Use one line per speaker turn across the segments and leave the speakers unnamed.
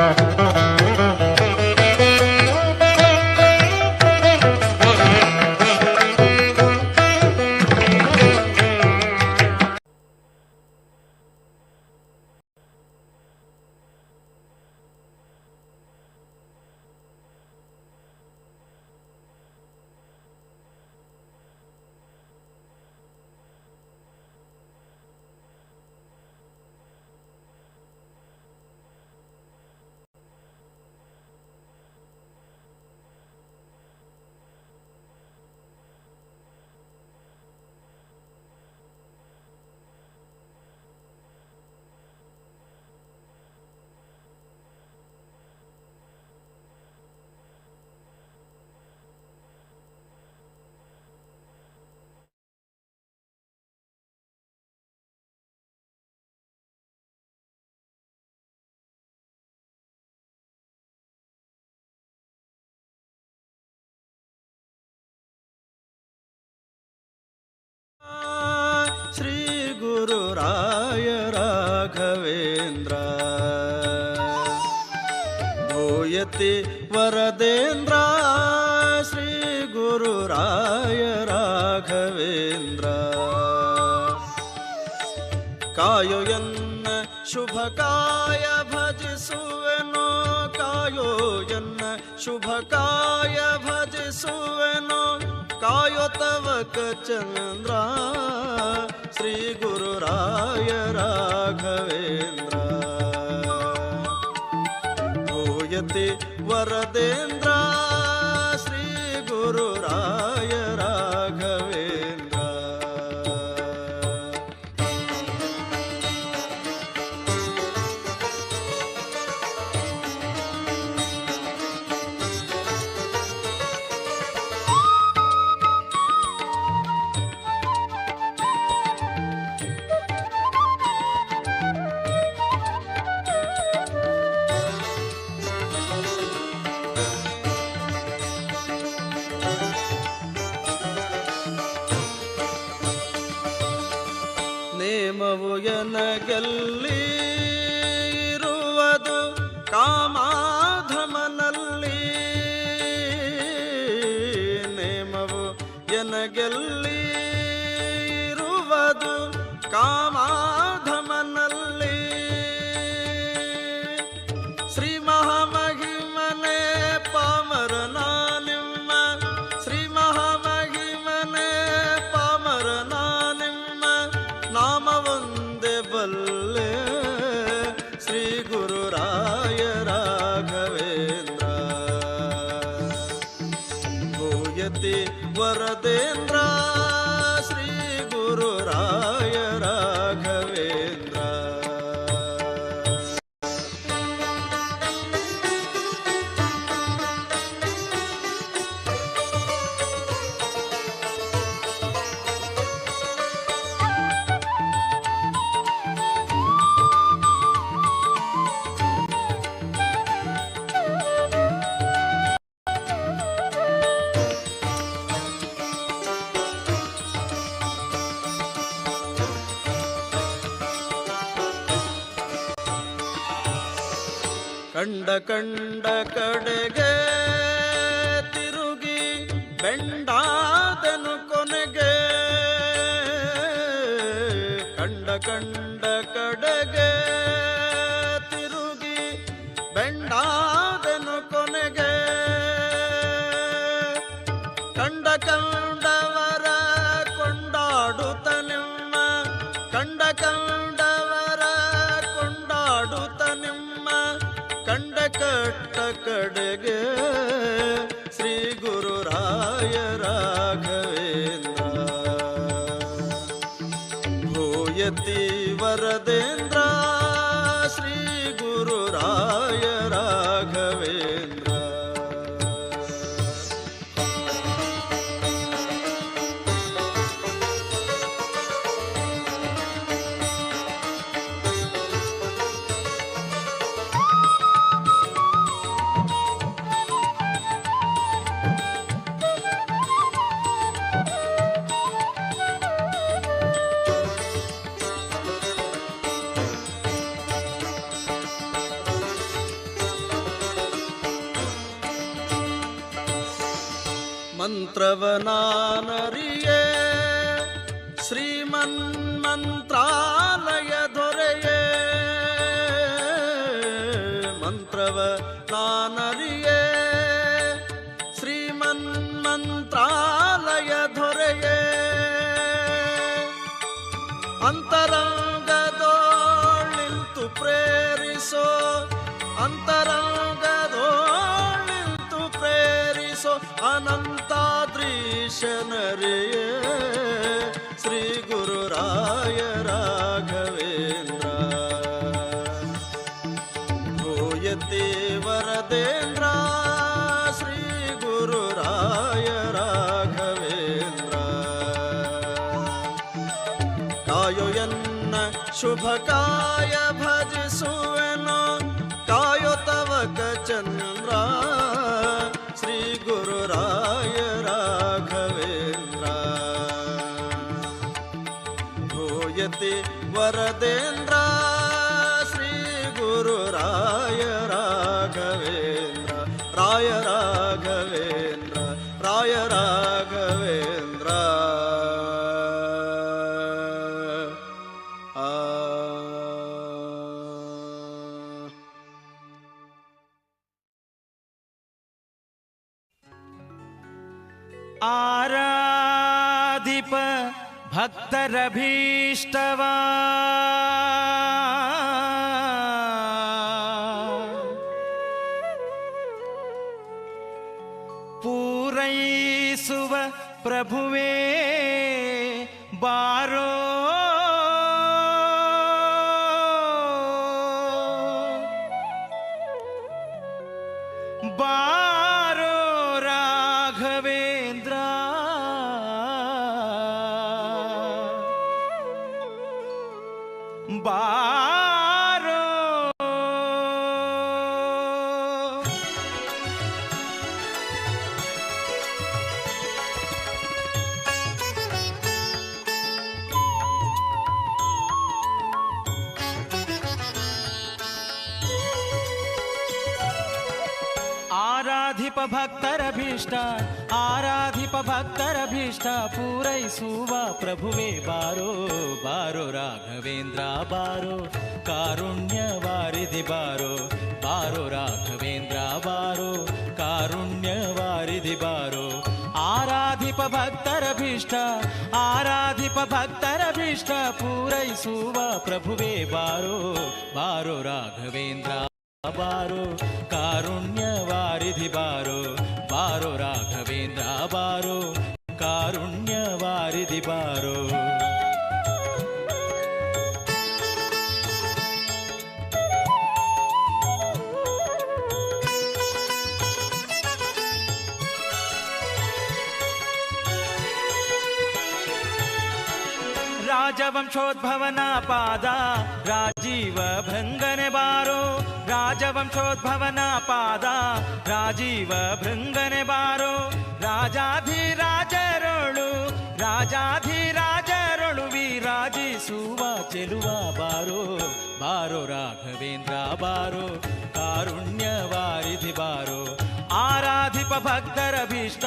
Thank you. श्रीगुरुराय Raghavendra. भूयति वरदेन्द्र श्रीगुरुराय Raghavendra. कायोयन् शुभकाय भज सुनो कायोयन् शुभकाय भज सुवनो कायो तव कचन्द्रा ಶ್ರೀ ಗುರು ರಾಯ ರಾಘವೇಂದ್ರ. ಭೂಯತಿ ವರದೇಂದ್ರ. ನೇಮವು ಎನಗೆಲ್ಲಿ ಕಂಡ ಕಂಡ ಕಡೆಗೆ ತಿರುಗಿ ಬೆಂಡಾದನು ಕೊನೆಗೆ ಕಂಡ ಕಂಡ ಕಡೆಗೆ ತಿರುಗಿ ಬೆಂಡಾದನು ಕೊನೆಗೆ ಕಂಡ ಕಂಡವರ ಮಂತ್ರವನಾನರಿಯೇ ಶ್ರೀಮನ್ಮಂತ್ರಾಲಯ ದೊರೆಯೇ. ಮಂತ್ರವ ನಾನರಿಯೇ ಶ್ರೀಮನ್ಮಂತ್ರಾಲಯ ದೊರೆಯೇ. ಅಂತರಂಗದೋಳಿಂತು ಪ್ರೇರಿಸೋ ಅಂತರಂಗದೋಳಿಂತು ಪ್ರೇರಿಸೋ ಗುರುರಾಯ नीगुरुराय राघवेन्द्र भूयते वरदेन्द्र श्रीगुरुराय राघवेन्द्र कायोयन्न शुभकाय भज सुनो कायो तव कचन्द्रा गुरुराय राघवेन्द्र। भोयति वरदेन्द्र श्रीगुरुराय हतरभीष्टवा पूरैसुव प्रभुवे बारो। बार ఆరాధిప భక్తరభీష్ట ఆరాధిప
భక్తరభీష్ట పూరైసూవా ప్రభువే బారో బారో రాఘవేంద్ర బారో కారుణ్య వారిది బారో బారో రాఘవేంద్ర బారో కారుణ్య వారిది బారో. ఆరాధిప భక్తరభీష్ట ఆరాధిప భక్తరభీష్ట పూరైసూవా ప్రభువే బారో బారో రాఘవేంద్ర ಬಾರೋ ಬಾರೋ ರಾಘವೇಂದ್ರ ಬಾರೋ ಕಾರುಣ್ಯ ವಾರಿಧಿ ಬಾರೋ ಬಾರೋ ರಾಘವೇಂದ್ರ ಬಾರೋ ಕಾರುಣ್ಯ ವಾರಿಧಿ ಬಾರೋ ರಾಜವಂಶೋದ್ಭವನ ಪಾದ ರಾಜೀವ ಭೃಂಗನೆ ಬಾರೋ ರಾಜವಂಶೋದ್ಭವನ ಪಾದ ರಾಜೀವ ಭೃಂಗನೆ ಬಾರೋ ರಾಜಾಧಿರಾಜರೊಳು ರಾಜಾಧಿರಾಜರೊಳು ವಿರಾಜಿಸುವ ಚೆಲುವ ಬಾರೋ ಬಾರೋ ರಾಘವೇಂದ್ರ ಬಾರೋ ಕಾರುಣ್ಯ ವಾರಿಧಿ ಬಾರೋ ಆರಾಧಿಪ ಭಕ್ತರ ಭೀಷ್ಟ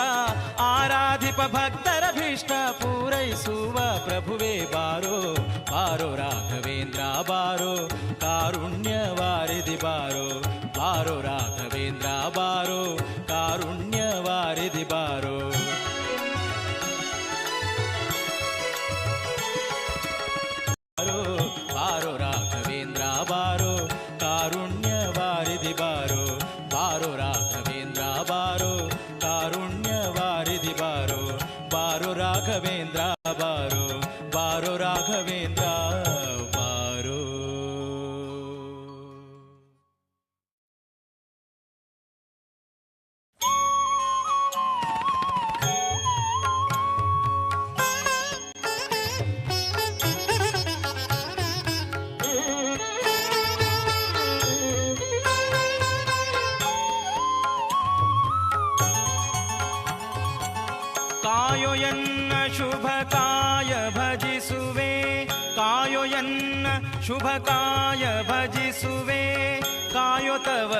ಆರಾಧಿಪ ಭಕ್ತರ కృష్ణ పూరైసువ ప్రభువే బారో బారో రాఘవేంద్ర బారో కారుణ్య వారిది బారో బారో రాఘవేంద్ర బారో కారుణ్య వారిది బారో బారో రాఘవేంద్ర బారో కారుణ్య వారిది బారో బారో రాఘవేంద్ర బారో ಕಾಯೋ ಶುಭಕಾಯ ಶುಭ ಕಾಯ ಭಜಿಸುವೆ ಕಾಯೋಯನ್ನ ಶುಭಕಾಯ ಶುಭ ಕಾಯ ಭಜಿಸುವೆ ಕಾಯೋ ತವ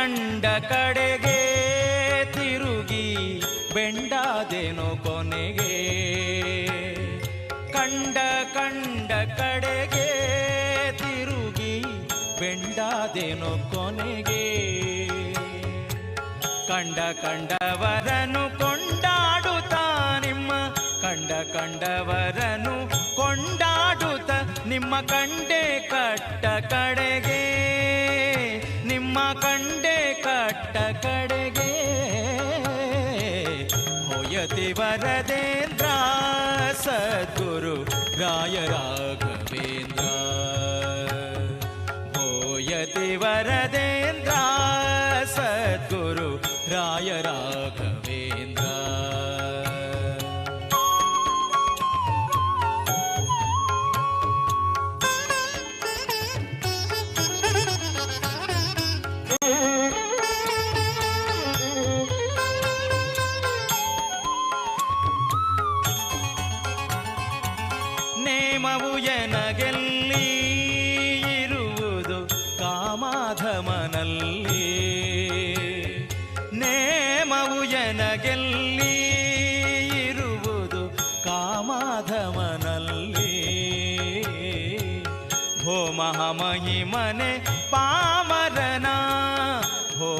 ಕಂಡ ಕಂಡ ಕಡೆಗೆ ತಿರುಗಿ ಬೆಂಡಾದೇನು ಕೊನೆಗೆ. ಕಂಡ ಕಂಡ ಕಡೆಗೆ ತಿರುಗಿ ಬೆಂಡಾದೇನು ಕೊನೆಗೆ. ಕಂಡ ಕಂಡವರನು ಕೊಂಡಾಡುತ್ತಾ ನಿಮ್ಮ ಕಂಡ ಕಂಡವರನು ಕೊಂಡಾಡುತ್ತ ನಿಮ್ಮ ಕಂಡೆ ಕಟ್ಟ ಕಡೆಗೆ. ನಿಮ್ಮ ಕಂಡೆ यति वरदेन्द्र सद्गुरु राय राघवेन्द्रा। भोयति वरदेन्द्र सद्गुरु राय राघ મને પામરના હો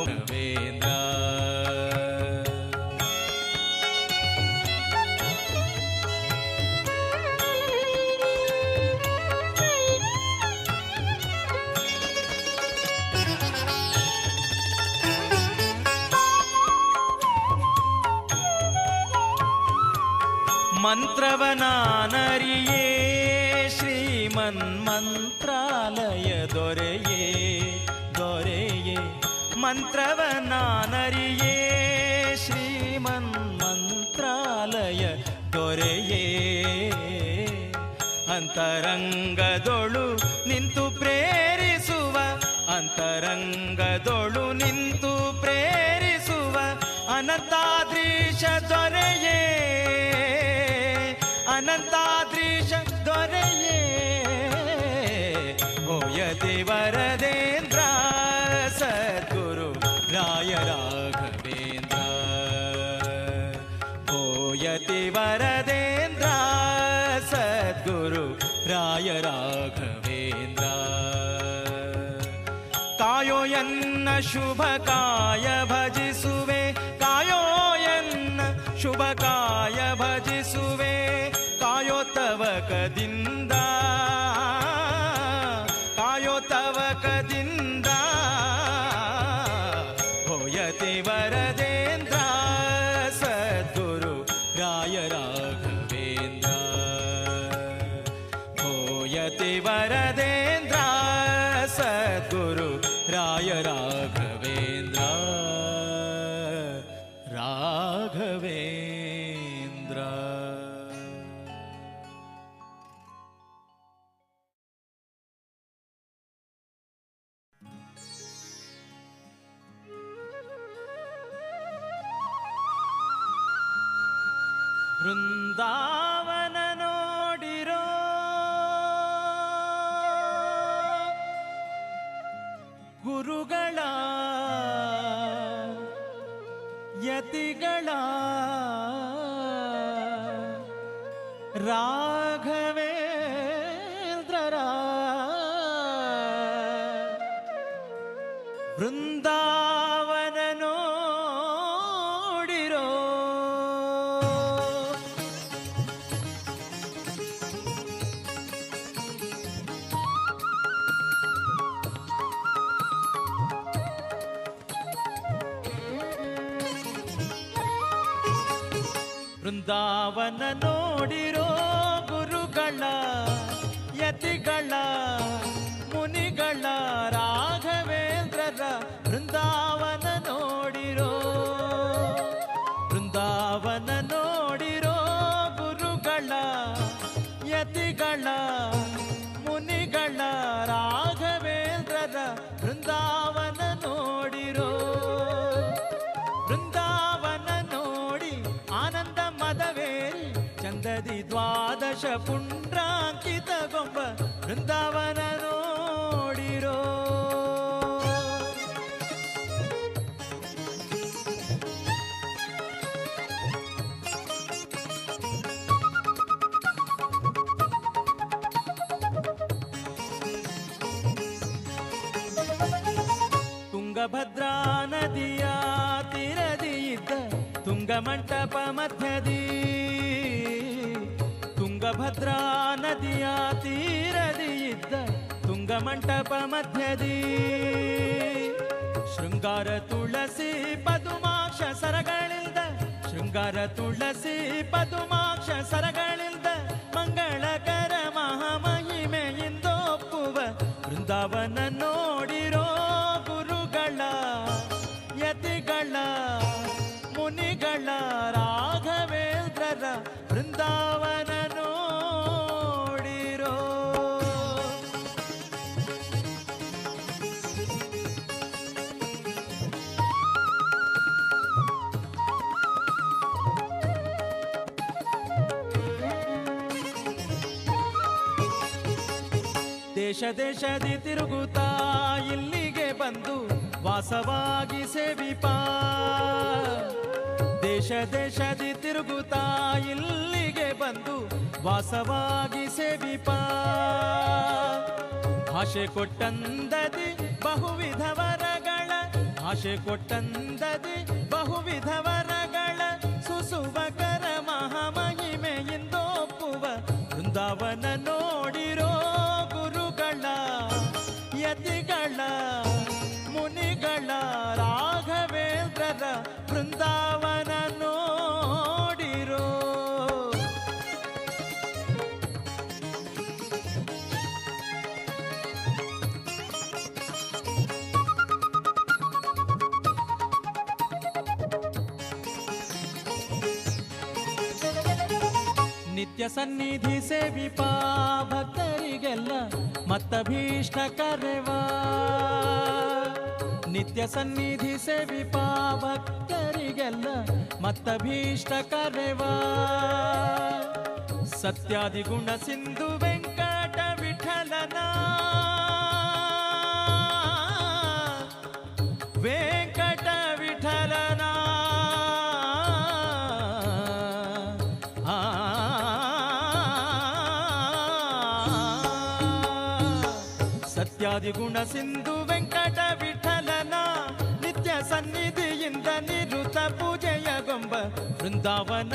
மந்திரவனானரியே ஸ்ரீமன் மந்த ಮಂತ್ರಾಲಯ ದೊರೆಯೇ ದೊರೆಯೇ ಮಂತ್ರವ ನಾನರಿಯೇ ಶ್ರೀಮನ್ ಮಂತ್ರಾಲಯ ದೊರೆಯೇ, ಅಂತರಂಗದೊಳು ನಿಂತು ಪ್ರೇರಿಸುವ, ಅಂತರಂಗದೊಳು ನಿಂತು ಪ್ರೇರಿಸುವ, ಅನಂತಾದ್ರೀಶ ದೊರೆಯೇ. ಸದ್ಗುರು ರಾಯ ರಾಘವೇಂದ್ರ. ಕಾಯೋ ಎನ್ನ ಶುಭ ಕಾಯ ಭಜಿಸುವೆ. ಕಾಯೋ ಎನ್ನ ಶುಭ ಕಾಯ ಭಜಿಸುವೆ. ಕಾಯೋ ರಾಯರ ಯತಿಗಳ ರಾಘವೇಂದ್ರರ ಬೃಂದಾವನ ನೋಡಿರೋ ಗುರುಗಳ ಯತಿಗಳ ಪುಂಡ್ರಾಂಕಿತ ಗೊಂಬ ಬೃಂದಾವನ ನೋಡಿರೋ ತುಂಗಭದ್ರಾ ನದಿಯ ತೀರದಿ ಇದ್ದ ತುಂಗ ಮಂಟಪ ಮಧ್ಯದಿ ತುಂಗಭದ್ರಾ ನದಿಯ ತೀರದಿ ಇದ್ದ ತುಂಗ ಮಂಟಪ ಮಧ್ಯದಿ ಶೃಂಗಾರ ತುಳಸಿ ಪದುಮಾಕ್ಷ ಸರಗಳಿಲ್ದ ಶೃಂಗಾರ ತುಳಸಿ ಪದುಮಾಕ್ಷ ಸರಗಳಿಲ್ದ ಮಂಗಳಕರ ಮಹಾಮಹಿಮೆಯಿಂದೊಪ್ಪುವ ಬೃಂದಾವನ ನೋಡಿರೋ ದೇಶ ದೇಶದಿ ತಿರುಗುತ್ತಾ ಇಲ್ಲಿಗೆ ಬಂದು ವಾಸವಾಗಿ ಸೇವಿಪ. ದೇಶ ದೇಶದಿ ತಿರುಗುತ್ತಾ ಇಲ್ಲಿಗೆ ಬಂದು ವಾಸವಾಗಿ ಸೇವಿಪ. ಭಾಷೆ ಕೊಟ್ಟಂದದಿ ಬಹುವಿಧ ವರಗಳ, ಭಾಷೆ ಕೊಟ್ಟಂದದಿ ಬಹುವಿಧ ವರಗಳ, ಸುಸುವಕರ ಮಹಾಮಹಿಮೆಯಿಂದೋಪ್ಪುವ ವೃಂದಾವನ ನೋಡಿರೋ ನಿತ್ಯ ಸನ್ನಿಧಿ ಸೇವಿ ಭಕ್ತರಿಗೆಲ್ಲ ಮತ್ತ ಭೀಷ್ಟ ಕರೆವಾ. ನಿತ್ಯ ಸನ್ನಿಧಿ ಸೇವಿ ಭಕ್ತರಿಗೆಲ್ಲ ಮತ್ತ ಭೀಷ್ಟ ಕರೆವಾ. ಸತ್ಯಾದಿ ಗುಣ ಸಿಂಧು ಸಿಂಧು ವೆಂಕಟ ವಿಠಲನ ನಿತ್ಯ ಸನ್ನಿಧಿಯಿಂದ ನಿರುತ ಪೂಜೆಯ ಗೊಂಬ ಬೃಂದಾವನ